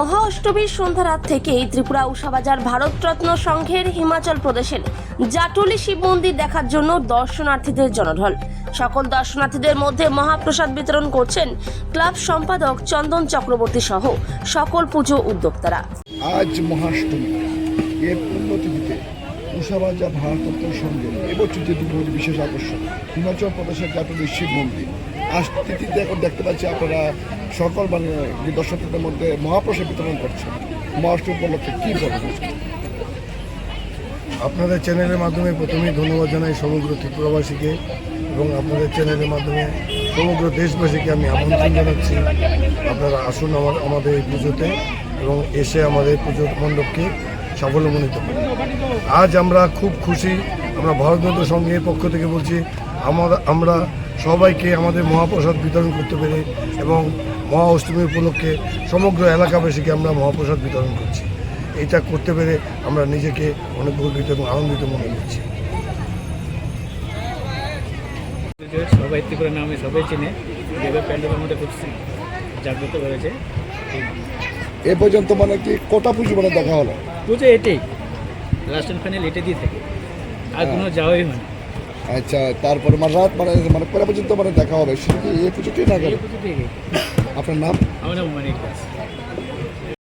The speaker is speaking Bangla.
মহা অষ্টমীর সন্ধ্যা রাত থেকেই ত্রিপুরা উষাবাজার ভারতরত্ন সংঘের হিমাচল প্রদেশের জাটুলি শিব মন্দির দেখার জন্য দর্শনার্থীদের জনঢল। সকল দর্শনার্থীদের মধ্যে মহাপ্রসাদ বিতরণ করছেন ক্লাব সম্পাদক চন্দন চক্রবর্তী সহ সকল পুজো উদ্যোক্তারা। আজ মহাষ্টমী এর পুণ্যতিথিতে উষাবাজা ভারতত্বের সঙ্গে এবছর যে দুর্গটি বিশেষ আকর্ষণ, হিমাচল প্রদেশের জাতীয় শিব মন্দির। আজ এখন দেখতে পাচ্ছি আপনারা সকল মানে যে দর্শকদের মধ্যে মহাপ্রসাদ বিতরণ করছেন। মহাষ্টমী উপলক্ষে কী বলবেন? আপনাদের চ্যানেলের মাধ্যমে প্রথমেই ধন্যবাদ জানাই সমগ্র ত্রিপুরাবাসীকে এবং আপনাদের চ্যানেলের মাধ্যমে সমগ্র দেশবাসীকে আমি আমন্ত্রণ জানাচ্ছি। আপনারা আসুন আমার আমাদের এই পুজোতে এবং এসে আমাদের পুজোর মণ্ডপকে সাফল্যমণ্ডিত আজ আমরা খুব খুশি, আমরা ভারতনাট্য সংঘের পক্ষ থেকে বলছি আমরা আমরা সবাইকে আমাদের মহাপ্রসাদ বিতরণ করতে পেরে এবং মহা অষ্টমী উপলক্ষে সমগ্র এলাকাবাসীকে আমরা মহাপ্রসাদ বিতরণ করছি। এটা করতে পেরে আমরা নিজেকে অনেক গর্বিত এবং আনন্দিত মনে করছি। সবাই ত্রিপুরা নামে সবাই চেনে যেভাবে প্যান্ডেলের মধ্যে খুব জাগ্রত এই এ পর্যন্ত মানে কি কটা পুজো মানে দেখা হলো? পুজো এটাই। লাস্ট অ্যান্ড ফাইনাল এটা দিয়ে থাকে আর কোনো যাওয়াই হয় না আচ্ছা তারপর মানে রাত মানে মানে কটা পর্যন্ত মানে দেখা হবে? শুধু কি এই পুজোটি না আপনার নাম? আমার নাম মানিক দাস।